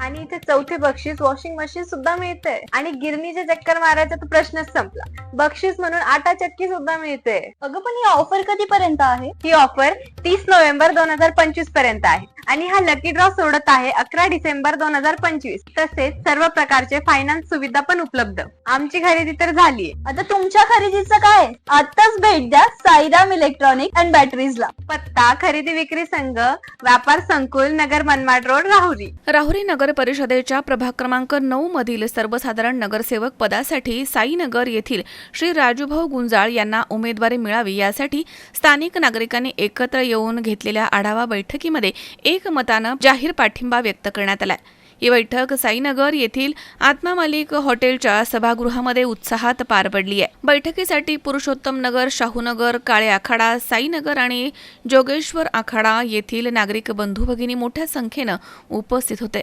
आणि इथे चौथे बक्षीस वॉशिंग मशीन सुद्धा मिळते. आणि गिरणीचे चक्कर मारायचा तर प्रश्नच संपला. बक्षीस म्हणून आटा चक्की सुद्धा मिळते. अगं पण ही ऑफर कधीपर्यंत आहे? ही ऑफर तीस नोव्हेंबर दोन हजार पंचवीसपर्यंत आहे. आणि हा लकी ड्रॉ सोडत आहे अकरा डिसेंबर दोन हजार पंचवीस. तसेच सर्व प्रकारचे फायनान्स सुविधा पण उपलब्ध. आमची खरेदी तर झालीये. आता तुमच्या खरेदीचं काय आताच भेट द्या साईराम इलेक्ट्रॉनिक अँड बॅटरीजला पत्ता खरेदी विक्री संघ व्यापार संकुल नगर मनमाड रोड राहुरी. राहुरी नगर परिषदेच्या प्रभाग क्रमांक नऊ मधील सर्वसाधारण नगरसेवक पदासाठी साईनगर येथील श्री राजूभाऊ गुंजाळ यांना उमेदवारी मिळावी यासाठी स्थानिक नागरिकांनी एकत्र येऊन घेतलेल्या आढावा बैठकीमध्ये एकमतानं जाहीर पाठिंबा व्यक्त करण्यात आलाय. ही बैठक साईनगर येथील आत्मा मालिक हॉटेलच्या सभागृहामध्ये उत्साहात पार पडली आहे. बैठकीसाठी पुरुषोत्तम नगर शाहूनगर काळे आखाडा साईनगर आणि जोगेश्वर आखाडा येथील नागरिक बंधू भगिनी मोठ्या संख्येनं उपस्थित होते.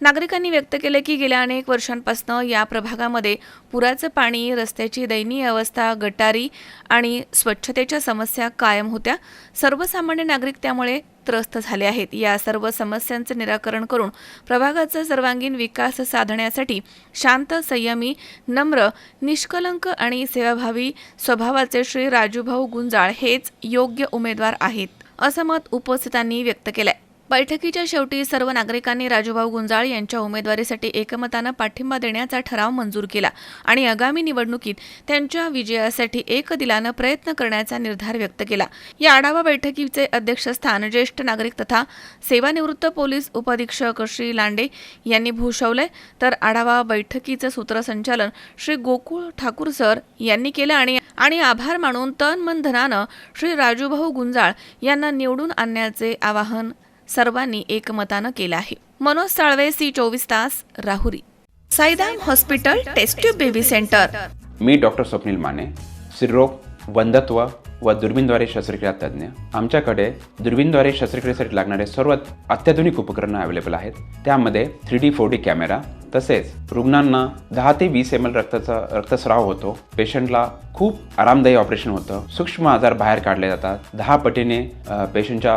नागरिकांनी व्यक्त केले की गेल्या अनेक वर्षांपासून या प्रभागामध्ये पुराचं पाणी रस्त्याची दयनीय अवस्था गटारी आणि स्वच्छतेच्या समस्या कायम होत्या. सर्वसामान्य नागरिक त्यामुळे त्रस्त झाले आहेत. या सर्व समस्यांचं निराकरण करून प्रभागाचा सर्वांगीण विकास साधण्यासाठी शांत संयमी नम्र निष्कलंक आणि सेवाभावी स्वभावाचे श्री राजूभाऊ गुंजाळ हेच योग्य उमेदवार आहेत असं मत उपस्थितांनी व्यक्त केलंय. बैठकीच्या शेवटी सर्व नागरिकांनी राजूभाऊ गुंजाळ यांच्या उमेदवारीसाठी एकमतानं पाठिंबा देण्याचा ठराव मंजूर केला आणि आगामी निवडणुकीत त्यांच्या विजयासाठी एक दिलानं प्रयत्न करण्याचा निर्धार व्यक्त केला. या आढावा बैठकीचे अध्यक्षस्थान ज्येष्ठ नागरिक तथा सेवानिवृत्त पोलीस उपअधीक्षक श्री लांडे यांनी भूषवलंय. तर आढावा बैठकीचं सूत्रसंचालन श्री गोकुळ ठाकूर सर यांनी केलं आणि आणि आभार मानून तन मन धनानं श्री राजूभाऊ गुंजाळ यांना निवडून आणण्याचे आवाहन सर्वांनी एकमतानं केलं आहे. मनोज साळवे सी चोवीस तास Rahuri. Saidam hospital test tube baby centre. मी डॉक्टर स्वप्नील माने स्त्रीरोग वंधत्व व दुर्बीनद्वारे शस्त्रक्रिया तज्ज्ञ. आमच्याकडे दुर्बीनद्वारे शस्त्रक्रियेसाठी लागणारे सर्व अत्याधुनिक उपकरणं अवेलेबल आहेत. त्यामध्ये three D four D camera तसेच रुग्णांना दहा ते वीस एम एल रक्ताचा रक्तस्राव होतो. पेशंटला खूप आरामदायी ऑपरेशन होतं. सूक्ष्म आजार बाहेर काढले जातात. दहा पटीने पेशंटच्या